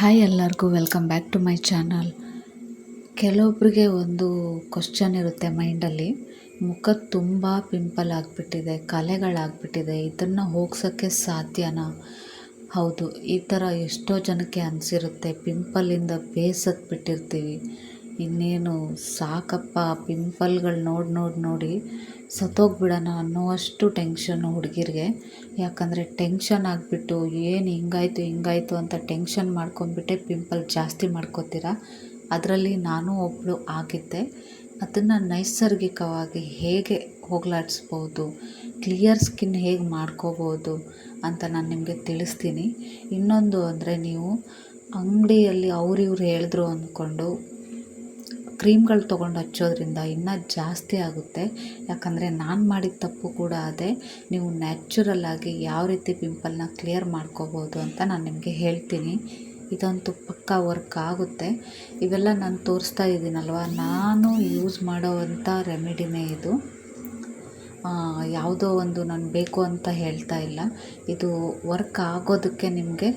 Hi ಎಲ್ಲರಿಗೂ welcome back to my channel ಕೆಲವೊಬ್ಬರಿಗೆ ಒಂದು ಕ್ವಶನ್ ಇರುತ್ತೆ ಮೈಂಡಲ್ಲಿ ಮುಖ ತುಂಬ ಪಿಂಪಲ್ ಆಗಿಬಿಟ್ಟಿದೆ, ಕಲೆಗಳಾಗ್ಬಿಟ್ಟಿದೆ, ಇದನ್ನು ಹೋಗ್ಸೋಕ್ಕೆ ಸಾಧ್ಯನಾ? ಹೌದು, ಈ ಥರ ಎಷ್ಟೋ ಜನಕ್ಕೆ ಅನಿಸಿರುತ್ತೆ ಪಿಂಪಲ್ಲಿಂದ ಬೇಸತ್ತು ಬಿಟ್ಟಿರ್ತೀವಿ ಇನ್ನೇನು ಸಾಕಪ್ಪ ಪಿಂಪಲ್ಗಳು ನೋಡಿ ನೋಡಿ ನೋಡಿ ಸತ್ತೋಗ್ಬಿಡೋಣ ಅನ್ನೋವಷ್ಟು ಟೆನ್ಷನ್ನು ಹುಡುಗಿರಿಗೆ. ಯಾಕಂದರೆ ಟೆನ್ಷನ್ ಆಗಿಬಿಟ್ಟು ಏನು ಹಿಂಗಾಯ್ತು ಹಿಂಗಾಯ್ತು ಅಂತ ಟೆನ್ಷನ್ ಮಾಡ್ಕೊಂಡ್ಬಿಟ್ಟೆ ಪಿಂಪಲ್ ಜಾಸ್ತಿ ಮಾಡ್ಕೋತೀರ? ಅದರಲ್ಲಿ ನಾನು ಒಬ್ಬಳು ಆಗಿದ್ದೆ. ಅದನ್ನು ನೈಸರ್ಗಿಕವಾಗಿ ಹೇಗೆ ಹೋಗಲಾಡಿಸ್ಬೋದು, ಕ್ಲಿಯರ್ ಸ್ಕಿನ್ ಹೇಗೆ ಮಾಡ್ಕೋಬೋದು ಅಂತ ನಾನು ನಿಮಗೆ ತಿಳಿಸ್ತೀನಿ. ಇನ್ನೊಂದು ಅಂದರೆ ನೀವು ಅಂಗಡಿಯಲ್ಲಿ ಅವ್ರಿವ್ರು ಹೇಳಿದ್ರು ಅಂದ್ಕೊಂಡು ಕ್ರೀಮ್ಗಳು ತೊಗೊಂಡು ಹಚ್ಚೋದ್ರಿಂದ ಇನ್ನೂ ಜಾಸ್ತಿ ಆಗುತ್ತೆ. ಯಾಕಂದರೆ ನಾನು ಮಾಡಿದ ತಪ್ಪು ಕೂಡ ಅದೇ. ನೀವು ನ್ಯಾಚುರಲ್ಲಾಗಿ ಯಾವ ರೀತಿ ಪಿಂಪಲ್ನ ಕ್ಲಿಯರ್ ಮಾಡ್ಕೋಬೋದು ಅಂತ ನಾನು ನಿಮಗೆ ಹೇಳ್ತೀನಿ. ಇದಂತೂ ಪಕ್ಕಾ ವರ್ಕ್ ಆಗುತ್ತೆ. ಇವೆಲ್ಲ ನಾನು ತೋರಿಸ್ತಾ ಇದ್ದೀನಲ್ವ? ನಾನು ಯೂಸ್ ಮಾಡೋವಂಥ ರೆಮಿಡಿನೇ ಇದು. ಯಾವುದೋ ಒಂದು ನಾನು ಬೇಕು ಅಂತ ಹೇಳ್ತಾ ಇಲ್ಲ. ಇದು ವರ್ಕ್ ಆಗೋದಕ್ಕೆ ನಿಮಗೆ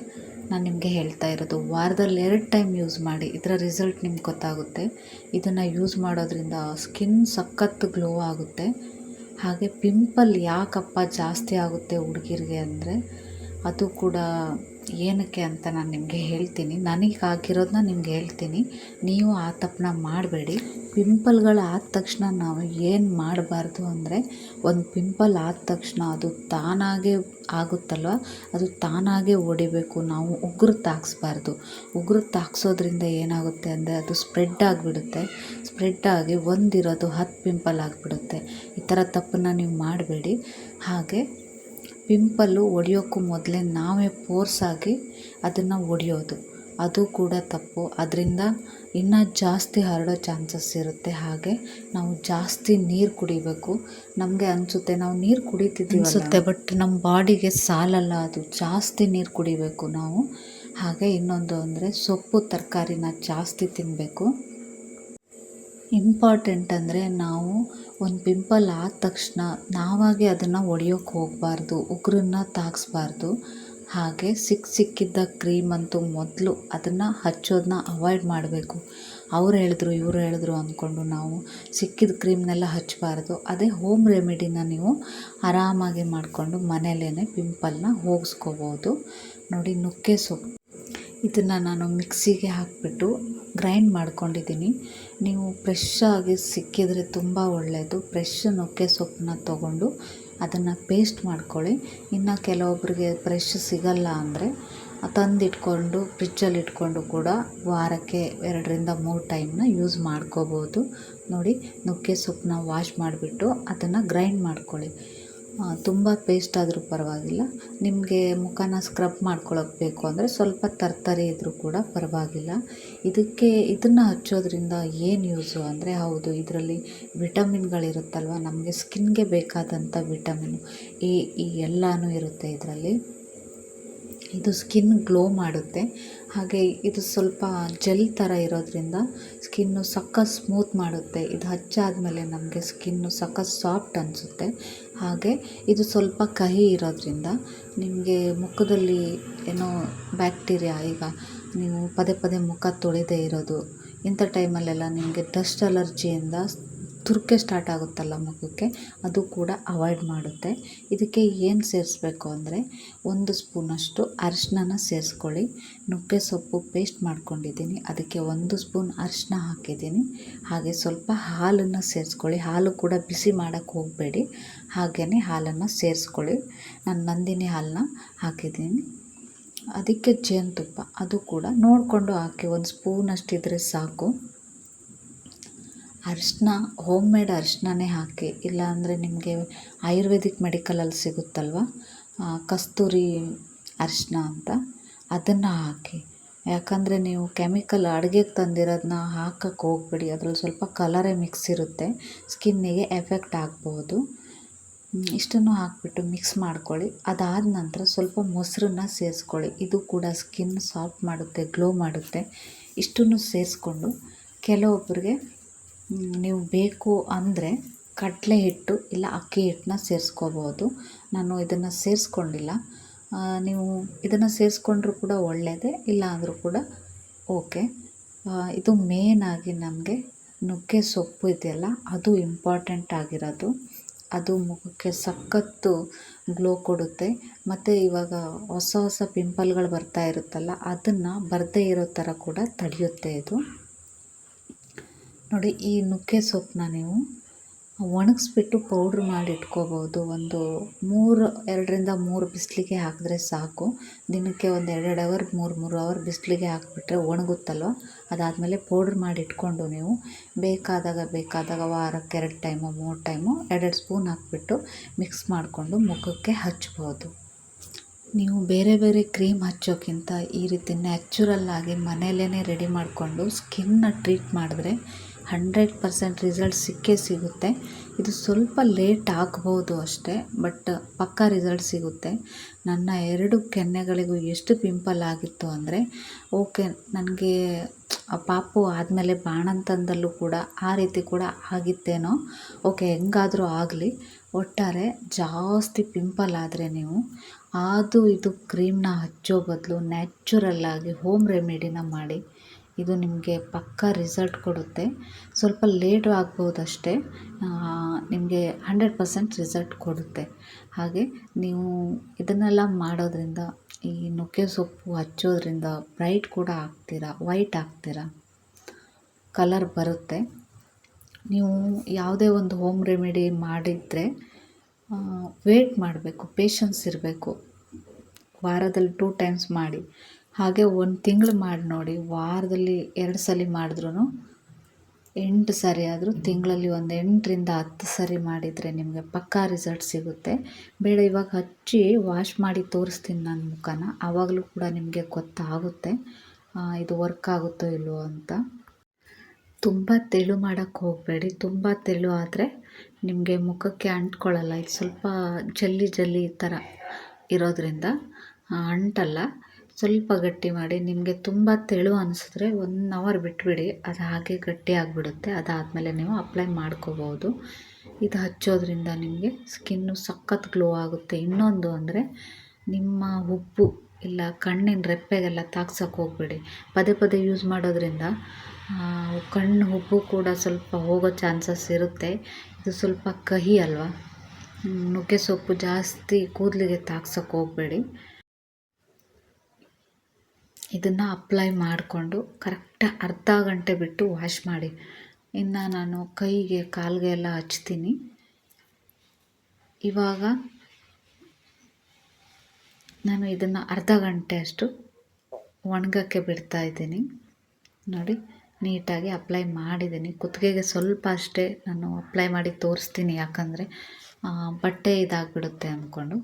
ನಾನು ನಿಮಗೆ ಹೇಳ್ತಾ ಇರೋದು, ವಾರದಲ್ಲಿ ಎರಡು ಟೈಮ್ ಯೂಸ್ ಮಾಡಿ, ಇದರ ರಿಸಲ್ಟ್ ನಿಮ್ಗೆ ಗೊತ್ತಾಗುತ್ತೆ. ಇದನ್ನು ಯೂಸ್ ಮಾಡೋದ್ರಿಂದ ಸ್ಕಿನ್ ಸಖತ್ತು ಗ್ಲೋ ಆಗುತ್ತೆ. ಹಾಗೆ ಪಿಂಪಲ್ ಯಾಕಪ್ಪ ಜಾಸ್ತಿ ಆಗುತ್ತೆ ಹುಡುಗಿರಿಗೆ ಅಂದರೆ, ಅದು ಕೂಡ ಏನಕ್ಕೆ ಅಂತ ನಾನು ನಿಮಗೆ ಹೇಳ್ತೀನಿ. ನನಗೆ ಆಗಿರೋದನ್ನ ನಿಮ್ಗೆ ಹೇಳ್ತೀನಿ. ನೀವು ಆ ತಪ್ಪನ್ನ ಮಾಡಬೇಡಿ. ಪಿಂಪಲ್ಗಳು ಆದ ತಕ್ಷಣ ನಾವು ಏನು ಮಾಡಬಾರ್ದು ಅಂದರೆ, ಒಂದು ಪಿಂಪಲ್ ಆದ ತಕ್ಷಣ ಅದು ತಾನಾಗೇ ಆಗುತ್ತಲ್ವ? ಅದು ತಾನಾಗೇ ಹೊಡಿಬೇಕು ನಾವು ಉಗುರು ತಾಕ್ಸ್ಬಾರ್ದು. ಉಗುರು ತಾಕ್ಸೋದ್ರಿಂದ ಏನಾಗುತ್ತೆ ಅಂದರೆ, ಅದು ಸ್ಪ್ರೆಡ್ ಆಗಿಬಿಡುತ್ತೆ. ಸ್ಪ್ರೆಡ್ ಆಗಿ ಒಂದಿರೋದು ಹತ್ತು ಪಿಂಪಲ್ ಆಗಿಬಿಡುತ್ತೆ. ಈ ಥರ ತಪ್ಪನ್ನು ನೀವು ಮಾಡಬೇಡಿ. ಹಾಗೆ ಪಿಂಪಲ್ಲು ಹೊಡಿಯೋಕ್ಕೂ ಮೊದಲೇ ನಾವೇ ಫೋರ್ಸಾಗಿ ಅದನ್ನು ಹೊಡಿಯೋದು ಅದು ಕೂಡ ತಪ್ಪು. ಅದರಿಂದ ಇನ್ನೂ ಜಾಸ್ತಿ ಹರಡೋ ಚಾನ್ಸಸ್ ಇರುತ್ತೆ. ಹಾಗೆ ನಾವು ಜಾಸ್ತಿ ನೀರು ಕುಡಿಬೇಕು. ನಮಗೆ ಅನಿಸುತ್ತೆ ನಾವು ನೀರು ಕುಡಿತಿದ್ದೀವಿ ಅನಿಸುತ್ತೆ ಬಟ್ ನಮ್ಮ ಬಾಡಿಗೆ ಸಾಲಲ್ಲ ಅದು. ಜಾಸ್ತಿ ನೀರು ಕುಡಿಬೇಕು ನಾವು. ಹಾಗೆ ಇನ್ನೊಂದು ಅಂದರೆ ಸೊಪ್ಪು ತರಕಾರಿನ ಜಾಸ್ತಿ ತಿನ್ನಬೇಕು ಇಂಪಾರ್ಟೆಂಟ್ ಅಂದರೆ ನಾವು ಒಂದು ಪಿಂಪಲ್ ಆದ ತಕ್ಷಣ ನಾವಾಗೆ ಅದನ್ನು ಒಡೆಯೋಕೆ ಹೋಗಬಾರ್ದು, ಉಗುರನ್ನ ತಾಗಿಸ್ಬಾರ್ದು. ಹಾಗೆ ಸಿಕ್ಕ ಸಿಕ್ಕಿದ್ದ ಕ್ರೀಮ್ ಅಂತೂ ಮೊದಲು ಅದನ್ನು ಹಚ್ಚೋದನ್ನ ಅವಾಯ್ಡ್ ಮಾಡಬೇಕು. ಅವ್ರು ಹೇಳಿದ್ರು, ಇವರು ಹೇಳಿದ್ರು ಅಂದ್ಕೊಂಡು ನಾವು ಸಿಕ್ಕಿದ ಕ್ರೀಮ್ನೆಲ್ಲ ಹಚ್ಚಬಾರ್ದು ಅದೇ ಹೋಮ್ ರೆಮಿಡಿನ ನೀವು ಆರಾಮಾಗಿ ಮಾಡಿಕೊಂಡು ಮನೆಯಲ್ಲೇ ಪಿಂಪಲ್ನ ಹೋಗಿಸ್ಕೋಬೋದು. ನೋಡಿ ನುಗ್ಗೆ ಸೊಪ್ಪು. ಇದನ್ನು ನಾನು ಮಿಕ್ಸಿಗೆ ಹಾಕಿಬಿಟ್ಟು ಗ್ರೈಂಡ್ ಮಾಡ್ಕೊಂಡಿದ್ದೀನಿ. ನೀವು ಫ್ರೆಶ್ ಆಗಿ ಸಿಕ್ಕಿದರೆ ತುಂಬ ಒಳ್ಳೆಯದು ಫ್ರೆಶ್ ನುಗ್ಗೆ ಸೊಪ್ಪನ್ನ ತೊಗೊಂಡು ಅದನ್ನು ಪೇಸ್ಟ್ ಮಾಡ್ಕೊಳ್ಳಿ. ಇನ್ನು ಕೆಲವೊಬ್ಬರಿಗೆ ಫ್ರೆಶ್ ಸಿಗಲ್ಲ ಅಂದರೆ ತಂದಿಟ್ಕೊಂಡು ಫ್ರಿಜ್ಜಲ್ಲಿ ಇಟ್ಕೊಂಡು ಕೂಡ ವಾರಕ್ಕೆ ಎರಡರಿಂದ ಮೂರು ಟೈಮ್ನ ಯೂಸ್ ಮಾಡ್ಕೋಬೋದು. ನೋಡಿ, ನುಗ್ಗೆ ಸೊಪ್ಪನ್ನ ವಾಶ್ ಮಾಡಿಬಿಟ್ಟು ಅದನ್ನು ಗ್ರೈಂಡ್ ಮಾಡ್ಕೊಳ್ಳಿ. ತುಂಬ ಪೇಸ್ಟ್ ಆದರೂ ಪರವಾಗಿಲ್ಲ. ನಿಮಗೆ ಮುಖನ ಸ್ಕ್ರಬ್ ಮಾಡ್ಕೊಳ್ಳೋಕೆ ಬೇಕು ಅಂದರೆ ಸ್ವಲ್ಪ ತರ್ತರಿ ಇದ್ದರೂ ಕೂಡ ಪರವಾಗಿಲ್ಲ. ಇದಕ್ಕೆ, ಇದನ್ನು ಹಚ್ಚೋದ್ರಿಂದ ಏನು ಯೂಸು ಅಂದರೆ ಹೌದು, ಇದರಲ್ಲಿ ವಿಟಮಿನ್ಗಳಿರುತ್ತಲ್ವ? ನಮಗೆ ಸ್ಕಿನ್ಗೆ ಬೇಕಾದಂಥ ವಿಟಮಿನ್ ಎ ಈ ಎಲ್ಲನೂ ಇರುತ್ತೆ ಇದರಲ್ಲಿ. ಇದು ಸ್ಕಿನ್ ಗ್ಲೋ ಮಾಡುತ್ತೆ. ಹಾಗೆ ಇದು ಸ್ವಲ್ಪ ಜೆಲ್ ಥರ ಇರೋದ್ರಿಂದ ಸ್ಕಿನ್ನು ಸಖತ್ ಸ್ಮೂತ್ ಮಾಡುತ್ತೆ. ಇದು ಹಚ್ಚಾದಮೇಲೆ ನಮಗೆ ಸ್ಕಿನ್ನು ಸಖತ್ ಸಾಫ್ಟ್ ಅನಿಸುತ್ತೆ. ಹಾಗೆ ಇದು ಸ್ವಲ್ಪ ಕಹಿ ಇರೋದ್ರಿಂದ ನಿಮಗೆ ಮುಖದಲ್ಲಿ ಏನೋ ಬ್ಯಾಕ್ಟೀರಿಯಾ, ಈಗ ನೀವು ಪದೇ ಪದೇ ಮುಖ ತೊಳೆದೇ ಇರೋದು, ಇಂಥ ಟೈಮಲ್ಲೆಲ್ಲ ನಿಮಗೆ ಡಸ್ಟ್ ಅಲರ್ಜಿಯಿಂದ ತುರ್ಕೆ ಸ್ಟಾರ್ಟ್ ಆಗುತ್ತಲ್ಲ ಮುಖಕ್ಕೆ, ಅದು ಕೂಡ ಅವಾಯ್ಡ್ ಮಾಡುತ್ತೆ. ಇದಕ್ಕೆ ಏನು ಸೇರಿಸ್ಬೇಕು ಅಂದರೆ, ಒಂದು ಸ್ಪೂನಷ್ಟು ಅರಿಶಿನ ಸೇರಿಸ್ಕೊಳ್ಳಿ. ನುಗ್ಗೆ ಸೊಪ್ಪು ಪೇಸ್ಟ್ ಮಾಡ್ಕೊಂಡಿದ್ದೀನಿ. ಅದಕ್ಕೆ ಒಂದು ಸ್ಪೂನ್ ಅರಿಶಿನ ಹಾಕಿದ್ದೀನಿ. ಹಾಗೆ ಸ್ವಲ್ಪ ಹಾಲನ್ನು ಸೇರಿಸ್ಕೊಳ್ಳಿ. ಹಾಲು ಕೂಡ ಬಿಸಿ ಮಾಡೋಕ್ಕೆ ಹೋಗಬೇಡಿ. ಹಾಗೆಯೇ ಹಾಲನ್ನು ಸೇರಿಸ್ಕೊಳ್ಳಿ. ನಾನು ನಂದಿನಿ ಹಾಲನ್ನ ಹಾಕಿದ್ದೀನಿ. ಅದಕ್ಕೆ ಜೇನುತುಪ್ಪ, ಅದು ಕೂಡ ನೋಡಿಕೊಂಡು ಹಾಕಿ. ಒಂದು ಸ್ಪೂನಷ್ಟು ಇದ್ದರೆ ಸಾಕು. ಅರಿಶಿನ ಹೋಮ್ ಮೇಡ್ ಅರಿಶಿನನೇ ಹಾಕಿ, ಇಲ್ಲಾಂದರೆ ನಿಮಗೆ ಆಯುರ್ವೇದಿಕ್ ಮೆಡಿಕಲಲ್ಲಿ ಸಿಗುತ್ತಲ್ವ? ಕಸ್ತೂರಿ ಅರಿಶಿನ ಅಂತ. ಅದನ್ನು ಹಾಕಿ. ಯಾಕಂದರೆ ನೀವು ಕೆಮಿಕಲ್ ಅಡುಗೆಗೆ ತಂದಿರೋದನ್ನ ಹಾಕಕ್ಕೆ ಹೋಗಬೇಡಿ. ಅದ್ರಲ್ಲಿ ಸ್ವಲ್ಪ ಕಲರೇ ಮಿಕ್ಸ್ ಇರುತ್ತೆ. ಸ್ಕಿನ್ನಿಗೆ ಎಫೆಕ್ಟ್ ಆಗ್ಬೋದು. ಇಷ್ಟನ್ನು ಹಾಕಿಬಿಟ್ಟು ಮಿಕ್ಸ್ ಮಾಡ್ಕೊಳ್ಳಿ. ಅದಾದ ನಂತರ ಸ್ವಲ್ಪ ಮೊಸರನ್ನ ಸೇರಿಸ್ಕೊಳ್ಳಿ. ಇದು ಕೂಡ ಸ್ಕಿನ್ ಸಾಫ್ಟ್ ಮಾಡುತ್ತೆ ಗ್ಲೋ ಮಾಡುತ್ತೆ. ಇಷ್ಟನ್ನು ಸೇರಿಸ್ಕೊಂಡು ಕೆಲವೊಬ್ಬರಿಗೆ ನೀವು ಬೇಕು ಅಂದರೆ ಕಡಲೆ ಹಿಟ್ಟು ಇಲ್ಲ ಅಕ್ಕಿ ಹಿಟ್ಟನ್ನ ಸೇರಿಸ್ಕೋಬೋದು. ನಾನು ಇದನ್ನು ಸೇರಿಸ್ಕೊಂಡಿಲ್ಲ. ನೀವು ಇದನ್ನು ಸೇರಿಸ್ಕೊಂಡ್ರೂ ಕೂಡ ಒಳ್ಳೆಯದೇ ಇಲ್ಲ ಅಂದರೂ ಕೂಡ ಓಕೆ. ಇದು ಮೇನ್ ಆಗಿ ನಮಗೆ ನುಗ್ಗೆ ಸೊಪ್ಪು ಇದೆಯಲ್ಲ, ಅದು ಇಂಪಾರ್ಟೆಂಟ್ ಆಗಿರೋದು. ಅದು ಮುಖಕ್ಕೆ ಸಖತ್ತು ಗ್ಲೋ ಕೊಡುತ್ತೆ. ಮತ್ತು ಇವಾಗ ಹೊಸ ಹೊಸ ಪಿಂಪಲ್ಗಳು ಬರ್ತಾ ಇರುತ್ತಲ್ಲ, ಅದನ್ನು ಬರದೇ ಇರೋ ಥರ ಕೂಡ ತಡೆಯುತ್ತೆ ಇದು. ನೋಡಿ, ಈ ನುಗ್ಗೆ ಸೊಪ್ಪನ್ನ ನೀವು ಒಣಗಿಸ್ಬಿಟ್ಟು ಪೌಡ್ರ್ ಮಾಡಿ ಇಟ್ಕೋಬೋದು. ಒಂದು ಮೂರು, ಎರಡರಿಂದ ಮೂರು ಬಿಸಿಲಿಗೆ ಹಾಕಿದ್ರೆ ಸಾಕು. ದಿನಕ್ಕೆ ಒಂದು ಎರಡೆರಡು ಅವರ್ ಮೂರು ಮೂರು ಅವರ್ ಬಿಸಿಲಿಗೆ ಹಾಕಿಬಿಟ್ರೆ ಒಣಗುತ್ತಲ್ವ? ಅದಾದಮೇಲೆ ಪೌಡ್ರ್ ಮಾಡಿ ಇಟ್ಕೊಂಡು ನೀವು ಬೇಕಾದಾಗ ಬೇಕಾದಾಗ ವಾರಕ್ಕೆ ಎರಡು ಟೈಮು ಮೂರು ಟೈಮು ಎರಡೆರಡು ಸ್ಪೂನ್ ಹಾಕಿಬಿಟ್ಟು ಮಿಕ್ಸ್ ಮಾಡಿಕೊಂಡು ಮುಖಕ್ಕೆ ಹಚ್ಬೋದು. ನೀವು ಬೇರೆ ಬೇರೆ ಕ್ರೀಮ್ ಹಚ್ಚೋಕ್ಕಿಂತ ಈ ರೀತಿ ನ್ಯಾಚುರಲ್ ಆಗಿ ಮನೆಯಲ್ಲೇ ರೆಡಿ ಮಾಡಿಕೊಂಡು ಸ್ಕಿನ್ನ ಟ್ರೀಟ್ ಮಾಡಿದ್ರೆ ಹಂಡ್ರೆಡ್ ಪರ್ಸೆಂಟ್ ರಿಸಲ್ಟ್ ಸಿಕ್ಕೇ ಸಿಗುತ್ತೆ. ಇದು ಸ್ವಲ್ಪ ಲೇಟ್ ಆಗ್ಬೋದು ಅಷ್ಟೇ, ಬಟ್ ಪಕ್ಕಾ ರಿಸಲ್ಟ್ ಸಿಗುತ್ತೆ. ನನ್ನ ಎರಡು ಕೆನ್ನೆಗಳಿಗೂ ಎಷ್ಟು ಪಿಂಪಲ್ ಆಗಿತ್ತು ಅಂದರೆ, ಓಕೆ, ನನಗೆ ಪಾಪು ಆದಮೇಲೆ ಬಾಣಂತನದಲ್ಲೂ ಕೂಡ ಆ ರೀತಿ ಕೂಡ ಆಗಿತ್ತೇನೋ, ಓಕೆ, ಹೆಂಗಾದರೂ ಆಗಲಿ, ಒಟ್ಟಾರೆ ಜಾಸ್ತಿ ಪಿಂಪಲ್ ಆದರೆ ನೀವು ಅದು ಇದು ಕ್ರೀಮ್ನ ಹಚ್ಚೋ ಬದಲು ನ್ಯಾಚುರಲ್ಲಾಗಿ ಹೋಮ್ ರೆಮಿಡಿನ ಮಾಡಿ ಇದು ನಿಮಗೆ ಪಕ್ಕಾ ರಿಸಲ್ಟ್ ಕೊಡುತ್ತೆ. ಸ್ವಲ್ಪ ಲೇಟು ಆಗ್ಬೋದು ಅಷ್ಟೇ ನಿಮಗೆ ಹಂಡ್ರೆಡ್ ಪರ್ಸೆಂಟ್ ರಿಸಲ್ಟ್ ಕೊಡುತ್ತೆ. ಹಾಗೆ ನೀವು ಇದನ್ನೆಲ್ಲ ಮಾಡೋದ್ರಿಂದ ಈ ನುಗ್ಗೆ ಸೊಪ್ಪು ಹಚ್ಚೋದ್ರಿಂದ ಬ್ರೈಟ್ ಕೂಡ ಆಗ್ತೀರ, ವೈಟ್ ಆಗ್ತೀರಾ? ಕಲರ್ ಬರುತ್ತೆ. ನೀವು ಯಾವುದೇ ಒಂದು ಹೋಮ್ ರೆಮಿಡಿ ಮಾಡಿದರೆ ವೇಟ್ ಮಾಡಬೇಕು ಪೇಷನ್ಸ್ ಇರಬೇಕು. ವಾರದಲ್ಲಿ ಟೂ ಟೈಮ್ಸ್ ಮಾಡಿ. ಹಾಗೆ ಒಂದು ತಿಂಗಳು ಮಾಡಿ ನೋಡಿ, ವಾರದಲ್ಲಿ ಎರಡು ಸಲ ಮಾಡಿದ್ರೂ ಎಂಟು ಸರಿ ಆದರೂ ತಿಂಗಳಲ್ಲಿ ಒಂದು ಎಂಟರಿಂದ ಹತ್ತು ಸರಿ ಮಾಡಿದರೆ ನಿಮಗೆ ಪಕ್ಕಾ ರಿಸಲ್ಟ್ ಸಿಗುತ್ತೆ. ಬೇಡ, ಇವಾಗ ಹಚ್ಚಿ ವಾಶ್ ಮಾಡಿ ತೋರಿಸ್ತೀನಿ ನನ್ನ ಮುಖನ. ಆವಾಗಲೂ ಕೂಡ ನಿಮಗೆ ಗೊತ್ತಾಗುತ್ತೆ ಇದು ವರ್ಕ್ ಆಗುತ್ತೋ ಇಲ್ವೋ ಅಂತ. ತುಂಬ ತೆಳು ಮಾಡೋಕ್ಕೆ ಹೋಗಬೇಡಿ, ತುಂಬ ತೆಳು ಆದರೆ ನಿಮಗೆ ಮುಖಕ್ಕೆ ಅಂಟ್ಕೊಳ್ಳಲ್ಲ. ಇದು ಸ್ವಲ್ಪ ಜಲ್ಲಿ ಜಲ್ಲಿ ಥರ ಇರೋದರಿಂದ ಅಂಟಲ್ಲ. ಸ್ವಲ್ಪ ಗಟ್ಟಿ ಮಾಡಿ ನಿಮಗೆ ತುಂಬ ತೆಳು ಅನಿಸಿದ್ರೆ ಒನ್ ಅವರ್ ಬಿಟ್ಬಿಡಿ. ಅದು ಹಾಗೆ ಗಟ್ಟಿ ಆಗಿಬಿಡುತ್ತೆ. ಅದಾದಮೇಲೆ ನೀವು ಅಪ್ಲೈ ಮಾಡ್ಕೋಬೋದು ಇದು ಹಚ್ಚೋದ್ರಿಂದ ನಿಮಗೆ ಸ್ಕಿನ್ನು ಸಖತ್ ಗ್ಲೋ ಆಗುತ್ತೆ. ಇನ್ನೊಂದು ಅಂದರೆ ನಿಮ್ಮ ಉಪ್ಪು ಇಲ್ಲ ಕಣ್ಣಿನ ರೆಪ್ಪೆಗೆಲ್ಲ ತಾಗ್ಸೋಕೆ ಹೋಗ್ಬೇಡಿ. ಪದೇ ಪದೇ ಯೂಸ್ ಮಾಡೋದ್ರಿಂದ ಕಣ್ಣು ಉಬ್ಬು ಕೂಡ ಸ್ವಲ್ಪ ಹೋಗೋ ಚಾನ್ಸಸ್ ಇರುತ್ತೆ. ಇದು ಸ್ವಲ್ಪ ಕಹಿ ಅಲ್ವಾ? ನುಗ್ಗೆ ಸೊಪ್ಪು ಜಾಸ್ತಿ ಕೂದಲಿಗೆ ತಾಗ್ಸೋಕೆ ಹೋಗಬೇಡಿ. ಇದನ್ನು ಅಪ್ಲೈ ಮಾಡಿಕೊಂಡು ಕರೆಕ್ಟ್ ಅರ್ಧ ಗಂಟೆ ಬಿಟ್ಟು ವಾಶ್ ಮಾಡಿ. ಇನ್ನು ನಾನು ಕೈಗೆ ಕಾಲಿಗೆ ಎಲ್ಲ ಹಚ್ತೀನಿ. ಇವಾಗ ನಾನು ಇದನ್ನು ಅರ್ಧ ಗಂಟೆ ಅಷ್ಟು ಒಣಗಕ್ಕೆ ಬಿಡ್ತಾ ಇದ್ದೀನಿ. ನೋಡಿ, ನೀಟಾಗಿ ಅಪ್ಲೈ ಮಾಡಿದ್ದೀನಿ. ಕುತ್ತಿಗೆಗೆ ಸ್ವಲ್ಪ ಅಷ್ಟೇ ನಾನು ಅಪ್ಲೈ ಮಾಡಿ ತೋರಿಸ್ತೀನಿ ಯಾಕಂದರೆ ಬಟ್ಟೆ ಇದಾಗಿಬಿಡುತ್ತೆ ಅಂದ್ಕೊಂಡು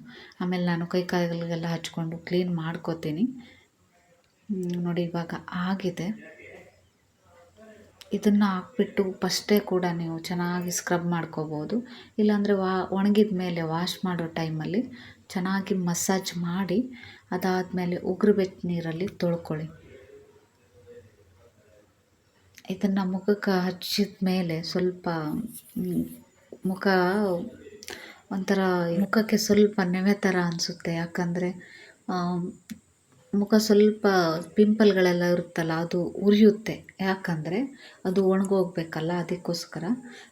ಆಮೇಲೆ ನಾನು ಕೈ ಕಾಲಿಗೆಲ್ಲ ಹಚ್ಕೊಂಡು ಕ್ಲೀನ್ ಮಾಡ್ಕೋತೀನಿ. ನೋಡಿ ಇವಾಗ ಆಗಿದೆ. ಇದನ್ನು ಹಾಕ್ಬಿಟ್ಟು ಫಸ್ಟೇ ಕೂಡ ನೀವು ಚೆನ್ನಾಗಿ ಸ್ಕ್ರಬ್ ಮಾಡ್ಕೋಬೋದು. ಇಲ್ಲಾಂದರೆ ವಾ, ಒಣಗಿದ ಮೇಲೆ ವಾಶ್ ಮಾಡೋ ಟೈಮಲ್ಲಿ ಚೆನ್ನಾಗಿ ಮಸಾಜ್ ಮಾಡಿ, ಅದಾದಮೇಲೆ ಉಗುರು ಬೆಚ್ಚ ನೀರಲ್ಲಿ ತೊಳ್ಕೊಳ್ಳಿ. ಇದನ್ನು ಮುಖಕ್ಕೆ ಹಚ್ಚಿದ ಮೇಲೆ ಸ್ವಲ್ಪ ಮುಖ ಒಂಥರ ಮುಖಕ್ಕೆ ಸ್ವಲ್ಪ ನೆವೆ ಥರ ಅನಿಸುತ್ತೆ. ಯಾಕಂದರೆ ಮುಖ ಸ್ವಲ್ಪ ಪಿಂಪಲ್ಗಳೆಲ್ಲ ಇರುತ್ತಲ್ಲ, ಅದು ಉರಿಯುತ್ತೆ. ಯಾಕಂದರೆ ಅದು ಒಣಗೋಗ್ಬೇಕಲ್ಲ, ಅದಕ್ಕೋಸ್ಕರ.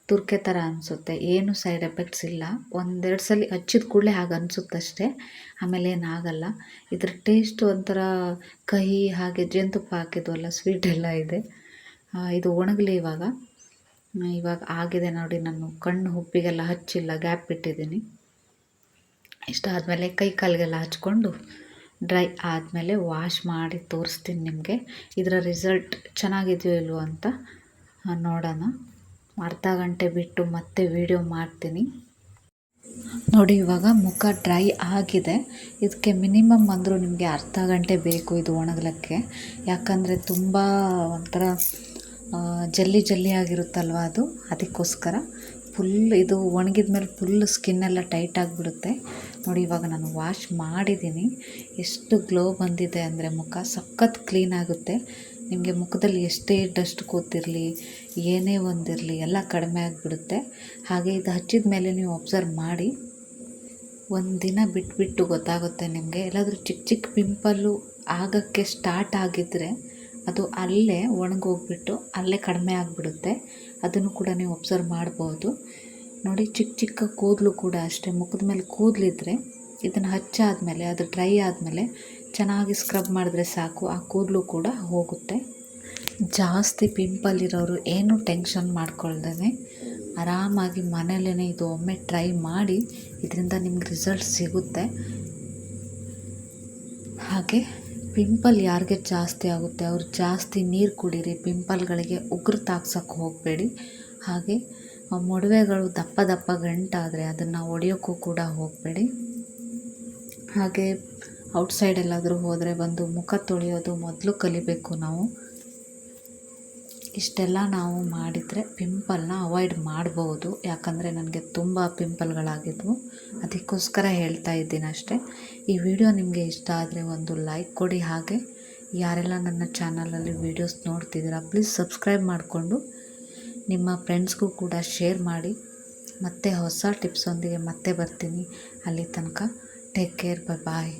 ತುರ್ಕೆ ಥರ ಅನಿಸುತ್ತೆ. ಏನು ಸೈಡ್ ಎಫೆಕ್ಟ್ಸ್ ಇಲ್ಲ. ಒಂದೆರಡು ಸಲ ಹಚ್ಚಿದ ಕೂಡಲೇ ಹಾಗೆ ಅನಿಸುತ್ತಷ್ಟೇ ಆಮೇಲೆ ಏನಾಗಲ್ಲ. ಇದ್ರ ಟೇಸ್ಟ್ ಒಂಥರ ಕಹಿ, ಹಾಗೆ ಜೇನುತುಪ್ಪ ಹಾಕಿದ್ವಲ್ಲ ಸ್ವೀಟ್ ಎಲ್ಲ ಇದೆ. ಇದು ಒಣಗಲಿ ಇವಾಗ. ಇವಾಗ ಆಗಿದೆ ನೋಡಿ, ನಾನು ಕಣ್ಣು ಹುಬ್ಬಿಗೆಲ್ಲ ಹಚ್ಚಿಲ್ಲ, ಗ್ಯಾಪ್ ಬಿಟ್ಟಿದ್ದೀನಿ ಇಷ್ಟಾದಮೇಲೆ ಕೈ ಕಾಲಿಗೆಲ್ಲ ಹಚ್ಕೊಂಡು ಡ್ರೈ ಆದಮೇಲೆ ವಾಶ್ ಮಾಡಿ ತೋರಿಸ್ತೀನಿ ನಿಮಗೆ. ಇದರ ರಿಸಲ್ಟ್ ಚೆನ್ನಾಗಿದೆಯೋ ಇಲ್ವೋ ಅಂತ ನೋಡೋಣ. ಅರ್ಧ ಗಂಟೆ ಬಿಟ್ಟು ಮತ್ತೆ ವಿಡಿಯೋ ಮಾಡ್ತೀನಿ. ನೋಡಿ, ಇವಾಗ ಮುಖ ಡ್ರೈ ಆಗಿದೆ. ಇದಕ್ಕೆ ಮಿನಿಮಮ್ ಅಂದರೂ ನಿಮಗೆ ಅರ್ಧ ಗಂಟೆ ಬೇಕು ಇದು ಒಣಗಲಿಕ್ಕೆ. ಯಾಕಂದರೆ ತುಂಬ ಒಂಥರ ಜಲ್ಲಿ ಜಲ್ಲಿ ಆಗಿರುತ್ತಲ್ವ ಅದು? ಅದಕ್ಕೋಸ್ಕರ. ಫುಲ್ ಇದು ಒಣಗಿದ ಮೇಲೆ ಫುಲ್ ಸ್ಕಿನ್ನೆಲ್ಲ ಟೈಟ್ ಆಗಿಬಿಡುತ್ತೆ. ನೋಡಿ ಇವಾಗ ನಾನು ವಾಶ್ ಮಾಡಿದ್ದೀನಿ. ಎಷ್ಟು ಗ್ಲೋ ಬಂದಿದೆ ಅಂದರೆ ಮುಖ ಸಖತ್ ಕ್ಲೀನ್ ಆಗುತ್ತೆ. ನಿಮಗೆ ಮುಖದಲ್ಲಿ ಎಷ್ಟೇ ಡಸ್ಟ್ ಕೂತಿರಲಿ, ಏನೇ ಒಂದಿರಲಿ ಎಲ್ಲ ಕಡಿಮೆ ಆಗಿಬಿಡುತ್ತೆ. ಹಾಗೆ ಇದು ಹಚ್ಚಿದ ಮೇಲೆ ನೀವು ಅಬ್ಸರ್ವ್ ಮಾಡಿ. ಒಂದು ದಿನ ಬಿಟ್ಬಿಟ್ಟು ಗೊತ್ತಾಗುತ್ತೆ ನಿಮಗೆ. ಎಲ್ಲಾದರೂ ಚಿಕ್ಕ ಚಿಕ್ಕ ಪಿಂಪಲ್ಲು ಆಗೋಕ್ಕೆ ಸ್ಟಾರ್ಟ್ ಆಗಿದ್ದರೆ ಅದು ಅಲ್ಲೇ ಒಣಗೋಗ್ಬಿಟ್ಟು ಅಲ್ಲೇ ಕಡಿಮೆ ಆಗಿಬಿಡುತ್ತೆ. ಅದನ್ನು ಕೂಡ ನೀವು ಒಬ್ಸರ್ವ್ ಮಾಡ್ಬೋದು. ನೋಡಿ, ಚಿಕ್ಕ ಚಿಕ್ಕ ಕೂದಲು ಕೂಡ ಅಷ್ಟೇ. ಮುಖದ ಮೇಲೆ ಕೂದಲಿದ್ರೆ ಇದನ್ನು ಹಚ್ಚಾದಮೇಲೆ, ಅದು ಡ್ರೈ ಆದಮೇಲೆ ಚೆನ್ನಾಗಿ ಸ್ಕ್ರಬ್ ಮಾಡಿದ್ರೆ ಸಾಕು. ಆ ಕೂದಲು ಕೂಡ ಹೋಗುತ್ತೆ. ಜಾಸ್ತಿ ಪಿಂಪಲ್ ಇರೋರು ಏನು ಟೆನ್ಷನ್ ಮಾಡ್ಕೊಳ್ದೇ ಆರಾಮಾಗಿ ಮನೇಲೇ ಇದು ಒಮ್ಮೆ ಟ್ರೈ ಮಾಡಿ, ಇದರಿಂದ ನಿಮ್ಗೆ ರಿಸಲ್ಟ್ ಸಿಗುತ್ತೆ. ಹಾಗೆ ಪಿಂಪಲ್ ಯಾರಿಗೆ ಜಾಸ್ತಿ ಆಗುತ್ತೆ, ಅವ್ರು ಜಾಸ್ತಿ ನೀರು ಕುಡೀರಿ, ಪಿಂಪಲ್ಗಳಿಗೆ ಉಗುರು ಹೋಗಬೇಡಿ. ಹಾಗೆ ಮೊಡವೆಗಳು ದಪ್ಪ ದಪ್ಪ ಗಂಟಾದರೆ ಅದನ್ನು ಒಡೆಯೋಕ್ಕೂ ಕೂಡ ಹೋಗಬೇಡಿ. ಹಾಗೆ ಔಟ್ಸೈಡ್ ಎಲ್ಲಾದರೂ ಹೋದರೆ ಬಂದು ಮುಖ ತೊಳೆಯೋದು ಮೊದಲು ಕಲಿಬೇಕು ನಾವು. ಇಷ್ಟೆಲ್ಲ ನಾವು ಮಾಡಿದರೆ ಪಿಂಪಲ್ನ ಅವಾಯ್ಡ್ ಮಾಡ್ಬೋದು. ಯಾಕಂದರೆ ನನಗೆ ತುಂಬ ಪಿಂಪಲ್ಗಳಾಗಿದ್ವು ಅದಕ್ಕೋಸ್ಕರ ಹೇಳ್ತಾ ಇದ್ದೀನಿ ಅಷ್ಟೇ. ಈ ವಿಡಿಯೋ ನಿಮಗೆ ಇಷ್ಟ ಆದರೆ ಒಂದು ಲೈಕ್ ಕೊಡಿ ಹಾಗೆ. ಯಾರೆಲ್ಲ ನನ್ನ ಚಾನಲಲ್ಲಿ ವೀಡಿಯೋಸ್ ನೋಡ್ತಿದ್ದೀರಾ ಪ್ಲೀಸ್ ಸಬ್ಸ್ಕ್ರೈಬ್ ಮಾಡಿಕೊಂಡು ನಿಮ್ಮ ಫ್ರೆಂಡ್ಸ್ಗೂ ಕೂಡ ಶೇರ್ ಮಾಡಿ. ಮತ್ತೆ ಹೊಸ ಟಿಪ್ಸೊಂದಿಗೆ ಮತ್ತೆ ಬರ್ತೀನಿ. ಅಲ್ಲಿ ತನಕ ಟೇಕ್ ಕೇರ್ ಬಾಯ್